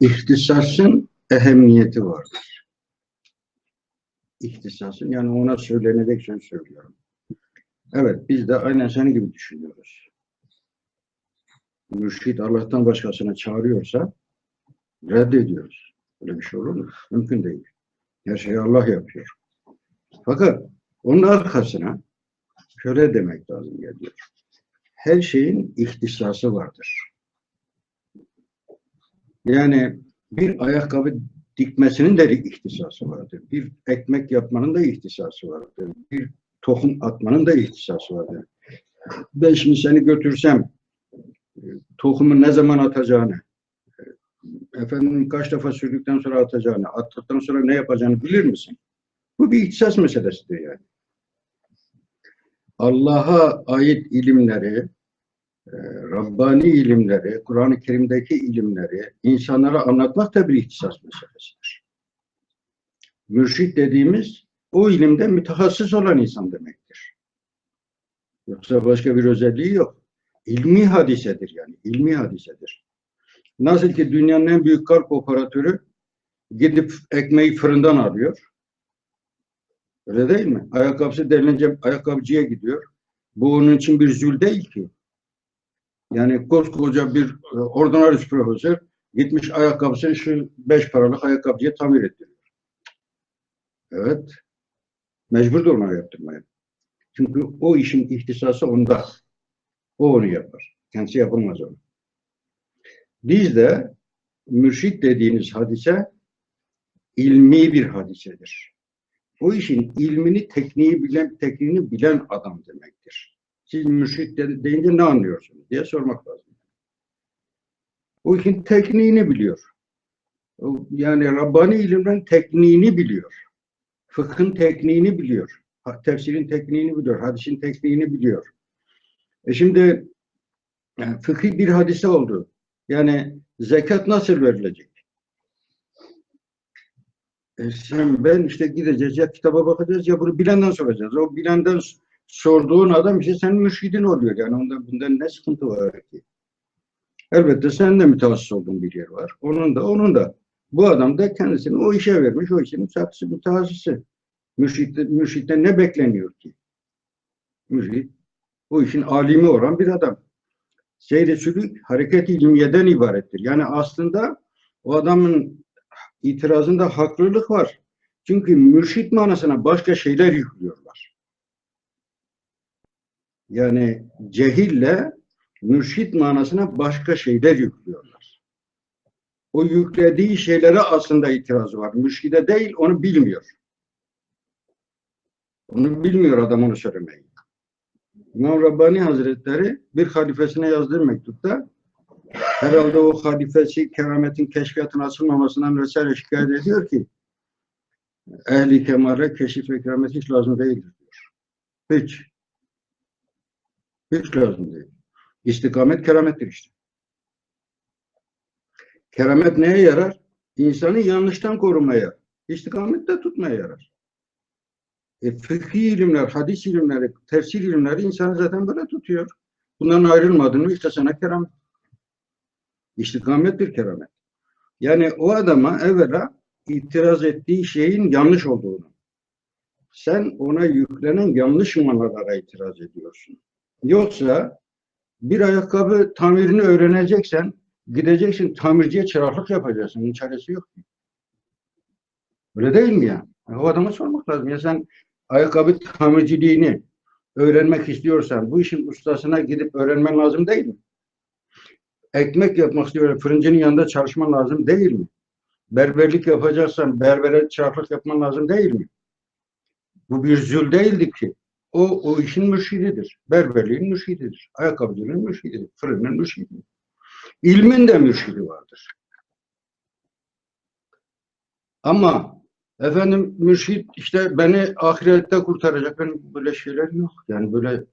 İhtisasın ehemmiyeti vardır. İhtisasın yani ona söylenecek söz söylüyorum. Evet biz de aynen senin gibi düşünüyoruz. Mürşid Allah'tan başkasına çağırıyorsa reddediyoruz. Öyle bir şey olur mu? Mümkün değil. Her şeyi Allah yapıyor. Fakat onun arkasına şöyle demek lazım geliyor. Her şeyin ihtisası vardır. Yani bir ayakkabı dikmesinin de ihtisası vardır. Bir ekmek yapmanın da ihtisası vardır. Bir tohum atmanın da ihtisası vardır. Ben şimdi seni götürsem tohumu ne zaman atacağını, efendim kaç defa sürdükten sonra atacağını, attıktan sonra ne yapacağını bilir misin? Bu bir ihtisas meselesidir yani. Allah'a ait ilimleri, e, Rabbani ilimleri, Kur'an-ı Kerim'deki ilimleri insanlara anlatmak da bir ihtisas meselesidir. Mürşit dediğimiz o ilimde mütehassıs olan insan demektir. Yoksa başka bir özelliği yok. İlmi hadisedir yani, ilmi hadisedir. Nasıl ki dünyanın en büyük kalp operatörü gidip ekmeği fırından alıyor. Öyle değil mi? Ayakkabısı delinince ayakkabıcıya gidiyor. Bu onun için bir zül değil ki. Yani koskoca bir e, ordinaris profesör gitmiş ayakkabısını şu beş paralık ayakkabıcıya tamir ettiriyor. Evet. Mecbur da ona yaptırmaya. Çünkü o işin ihtisası onda. O onu yapar. Kendisi yapılmaz onu. Bizde mürşit dediğiniz hadise ilmi bir hadisedir. O işin ilmini, tekniği bilen, tekniğini bilen adam demektir. Siz mürşit deyince ne anlıyorsunuz diye sormak lazım. O işin tekniğini biliyor. Yani Rabbani ilimden tekniğini biliyor. Fıkhın tekniğini biliyor. Tefsirin tekniğini biliyor. Hadisin tekniğini biliyor. E şimdi yani fıkhi bir hadise oldu. Yani zekat nasıl verilecek? E sen ben işte gideceğiz ya kitaba bakacağız ya bunu bilenden soracağız. O bilenden sorduğun adam işte senin mürşidin oluyor. Yani onda bundan ne sıkıntı var ki? Elbette sen de mütehassıs olduğun bir yer var. Onun da onun da. Bu adam da kendisini o işe vermiş. O işin mütehassısı, mütehassısı. Mürşitte, mürşitte ne bekleniyor ki? Mürşit o işin alimi olan bir adam. Seyri sülük hareket ilmiyeden ibarettir. Yani aslında o adamın itirazında haklılık var. Çünkü mürşit manasına başka şeyler yüklüyorlar. Yani cehille mürşit manasına başka şeyler yüklüyorlar. O yüklediği şeylere aslında itirazı var. Mürşide değil, onu bilmiyor. Onu bilmiyor adam onu söylemeyi. İmam Rabbani Hazretleri bir halifesine yazdığı mektupta herhalde o halifesi kerametin keşfiyatın açılmamasından vesaire şikayet ediyor ki ehli kemale keşif ve keramet hiç lazım değildir diyor. Hiç. Hiç lazım değil. İstikamet keramettir işte. Keramet neye yarar? İnsanı yanlıştan korumaya, istikamet de tutmaya yarar. E, fıkhi ilimler, hadis ilimleri, tefsir ilimleri insanı zaten böyle tutuyor. Bundan ayrılmadığını işte sana keramet. İstikamet bir keramet. Yani o adama evvela itiraz ettiği şeyin yanlış olduğunu, sen ona yüklenen yanlış manalara itiraz ediyorsun. Yoksa bir ayakkabı tamirini öğreneceksen gideceksin tamirciye çıraklık yapacaksın. Bunun çaresi yok. Öyle değil mi ya? O adama sormak lazım. Ya sen ayakkabı tamirciliğini öğrenmek istiyorsan bu işin ustasına gidip öğrenmen lazım değil mi? Ekmek yapmak istiyorsan fırıncının yanında çalışman lazım değil mi? Berberlik yapacaksan berbere çıraklık yapman lazım değil mi? Bu bir zül değildi ki. O, o işin mürşididir. Berberliğin mürşididir. Ayakkabıcılığın mürşididir. Fırının mürşididir. İlmin de mürşidi vardır. Ama efendim mürşit işte beni ahirette kurtaracak. Ben böyle şeyler yok. Yani böyle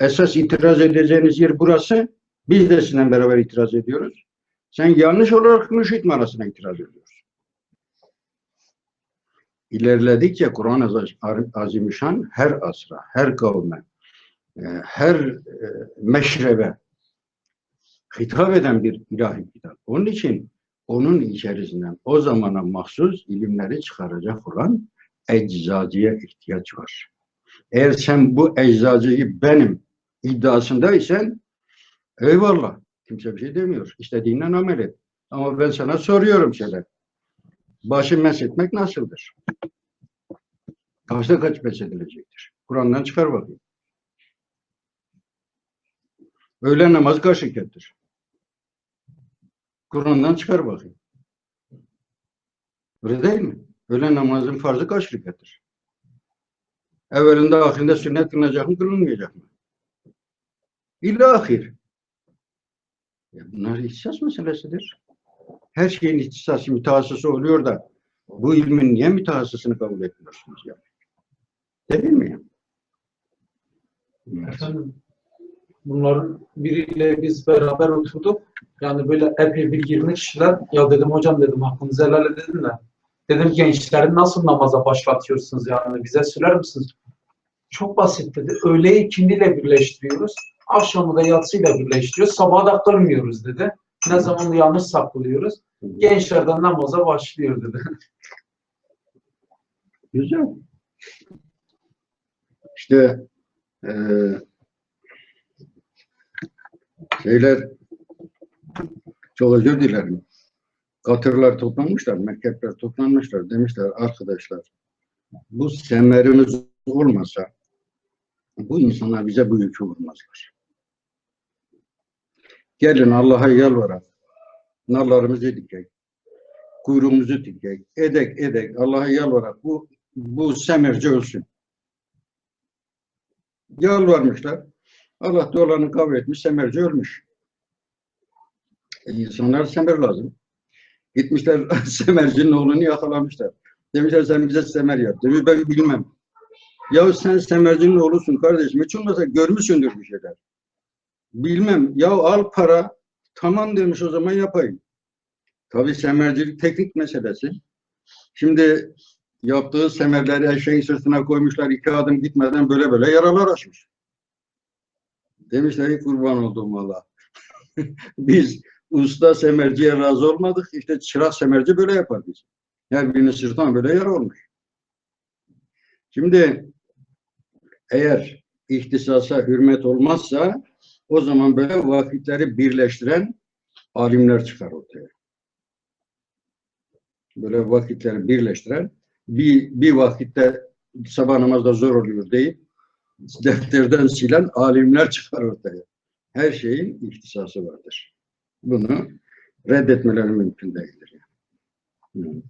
esas itiraz edeceğiniz yer burası. Biz de sizinle beraber itiraz ediyoruz. Sen yanlış olarak mürşit manasına itiraz ediyorsun. İlerledikçe Kur'an-ı Azimüşşan her asra, her kavme, e, her e, meşrebe hitap eden bir ilahi kitap. Onun için onun içerisinden o zamana mahsus ilimleri çıkaracak olan eczacıya ihtiyaç var. Eğer sen bu eczacıyı benim iddiasındaysan eyvallah kimse bir şey demiyor. İstediğinden amel et. Ama ben sana soruyorum şeyler. Başı meshetmek nasıldır? Kaçta kaç meshedilecektir? Kur'an'dan çıkar bakayım. Öğle namazı kaç rekattir? Kur'an'dan çıkar bakayım. Öyle değil mi? Öğle namazın farzı kaç rekattir? Evvelinde ahirinde sünnet kılınacak mı kılınmayacak mı? İlla ahir. Ya bunlar ihtisas meselesidir. Her şeyin ihtisası, mütehassısı oluyor da bu ilmin niye mütehassısını kabul etmiyorsunuz ya? Değil mi? ya? Efendim, bunların biriyle biz beraber oturduk. Yani böyle epey bir 20 kişiler. Ya dedim hocam dedim aklınızı helal edin de. Dedim gençleri nasıl namaza başlatıyorsunuz yani bize söyler misiniz? Çok basit dedi. Öğleyi ikindiyle birleştiriyoruz. Akşamı da yatsıyla birleştiriyoruz. Sabaha da kılmıyoruz dedi. Ne zaman yanlış saklıyoruz. Gençlerden namaza başlıyor dedi. Güzel. İşte eee şeyler çok özür dilerim. Katırlar toplanmışlar, mektepler toplanmışlar. Demişler arkadaşlar bu semerimiz olmasa bu insanlar bize bu yükü vurmazlar. Gelin Allah'a yalvarak narlarımızı dikek, kuyruğumuzu dikek, edek edek Allah'a yalvarak bu bu semerci ölsün. Yalvarmışlar. Allah da kabul etmiş, semerci ölmüş. E, insanlar semer lazım. Gitmişler semercinin oğlunu yakalamışlar. Demişler sen bize semer yap. Demiş ben bilmem. Ya sen semercinin oğlusun kardeşim. Hiç olmazsa görmüşsündür bir şeyler. Bilmem. Ya al para. Tamam demiş o zaman yapayım. Tabii semercilik teknik meselesi. Şimdi yaptığı semerleri eşeğin sırtına koymuşlar. iki adım gitmeden böyle böyle yaralar açmış. Demişler ki kurban olduğum valla. Biz usta semerciye razı olmadık. İşte çırak semerci böyle yapar biz. Her birinin sırtına böyle yara olmuş. Şimdi eğer ihtisasa hürmet olmazsa o zaman böyle vakitleri birleştiren alimler çıkar ortaya. Böyle vakitleri birleştiren bir, bir vakitte sabah namazda zor oluyor deyip defterden silen alimler çıkar ortaya. Her şeyin ihtisası vardır. Bunu reddetmeleri mümkün değildir. Yani. Hı.